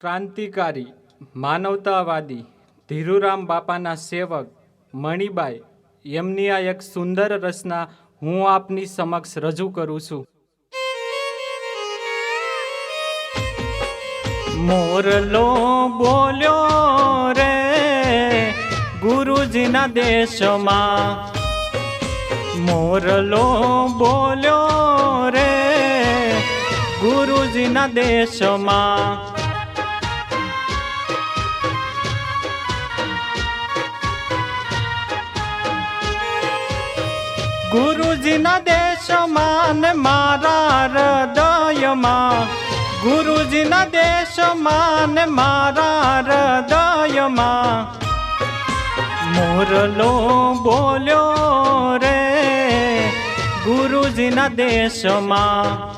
ક્રાંતિકારી, માનવતાવાદી, ધીરુરામ બાપાના સેવક, મણિબાઈ, એમની આ એક સુંદર રચના હું આપની સમક્ષ રજૂ કરું છું. મોરલો બોલ્યો રે ગુરુજીના દેશમાં. મોરલો બોલ્યો રે ગુરુજીના દેશમાં. ગુરુજીના દેશમાં ને મારા હૃદયમાં. ગુરુજીના દેશમાં ને મારા હૃદયમાં. મોરલો બોલ્યો રે ગુરુજીના દેશમાં.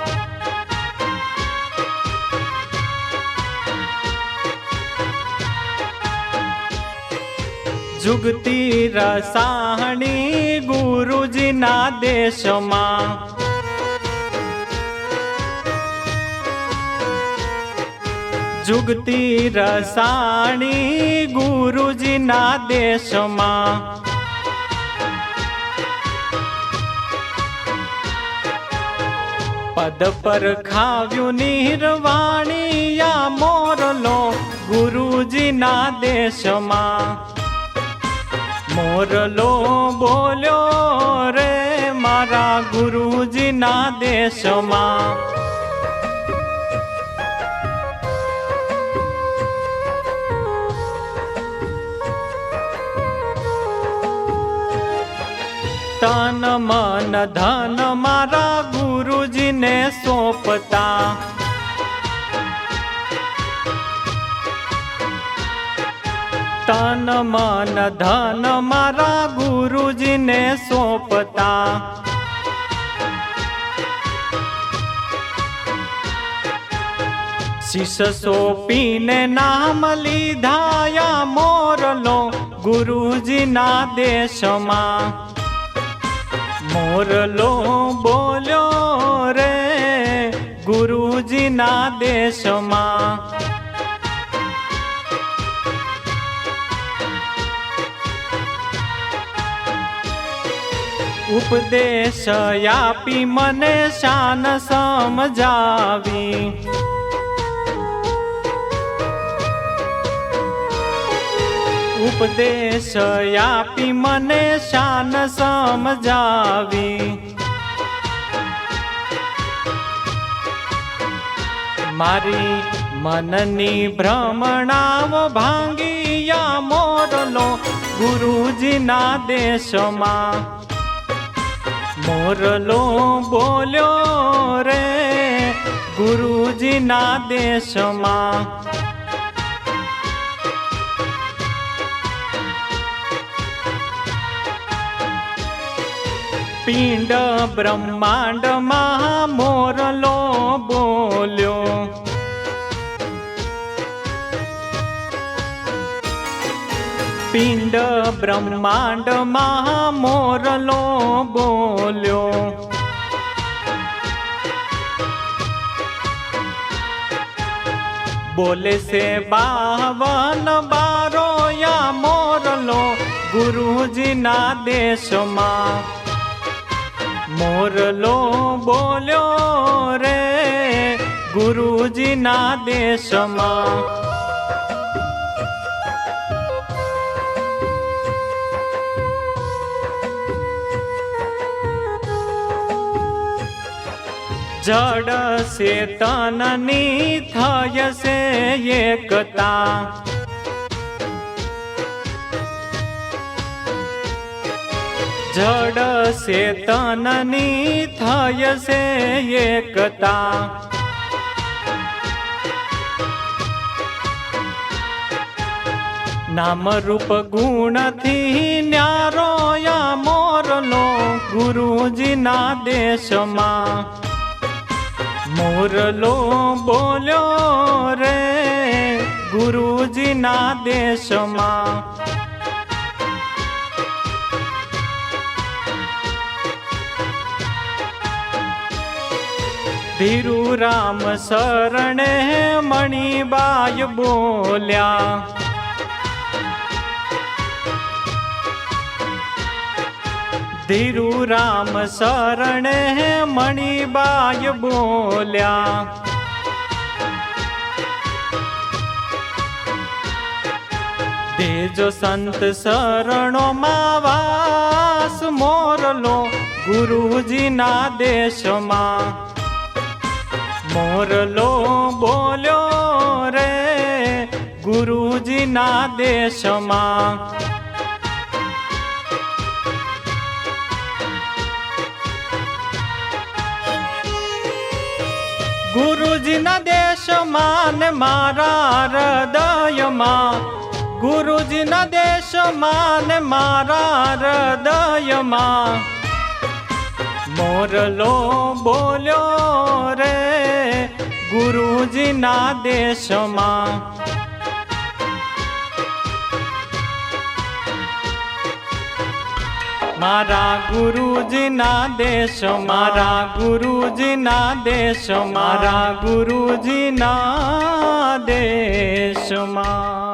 જુગતી રસાણી ગુરુજીના દેશમાં જુગતી રસાણી ગુરુજીના દેશમાં પદ પર ખાવ્યું નિર્વાણિયા મોરલો ગુરુજીના દેશમાં મોરલો બોલ્યો રે મારા ગુરુજીના દેશમાં. તન મન ધન મારા ગુરુજીને સોંપતા. તન મન, ધન મારા ગુરુજીને સોંપતા. શિષ સોંપીને નામ લીધાયા મોરલો ગુરુજીના દેશમાં. મોરલો બોલ્યો રે ગુરુજીના દેશમાં. ઉપદેશ આપી મને શાન સમજાવી. ઉપદેશ આપી મને શાન સમજાવી. મારી મનની ભ્રમણાવ ભાંગિયા મોરલો ગુરુજીના દેશમાં. મોરલો બોલ્યો રે ગુરુજીના દેશમાં. પિંડ બ્રહ્માંડમાં મોરલો બોલ્યો. પિંડ બ્રહ્માંડમાં મોરલો બોલ્યો. બોલે છે બાવન બારો યા મોરલો ગુરુજીના દેશમાં. મોરલો બોલ્યો રે ગુરુજીના દેશમાં. જડ છે તનની થયસે એકતા. જડ છે તનની થયસે એકતા. નામ રૂપ ગુણથી ન્યારો યા મોરલો ગુરુજીના દેશમાં. મોરલો બોલ્યો રે ગુરુજીના દેશમાં. ધીરુ રામ શરણે મણિબાય બોલ્યા ધીરુ રામ શરણે મણિબાય બોલ્યા. તેજો સંત શરણોમાં વાસ મોરલો ગુરુજીના દેશમાં. મોરલો બોલ્યો રે ગુરુજીના દેશમાં. ગુરુજીના દેશમાં મારા હૃદયમાં. ગુરુજીના દેશમાં મારા હૃદયમાં. મોરલો બોલ્યો રે ગુરુજીના દેશમાં. મારા ગુરુજીના દેશ મારા ગુરુજીના દેશ મારા ગુરુજીના દેશમાં.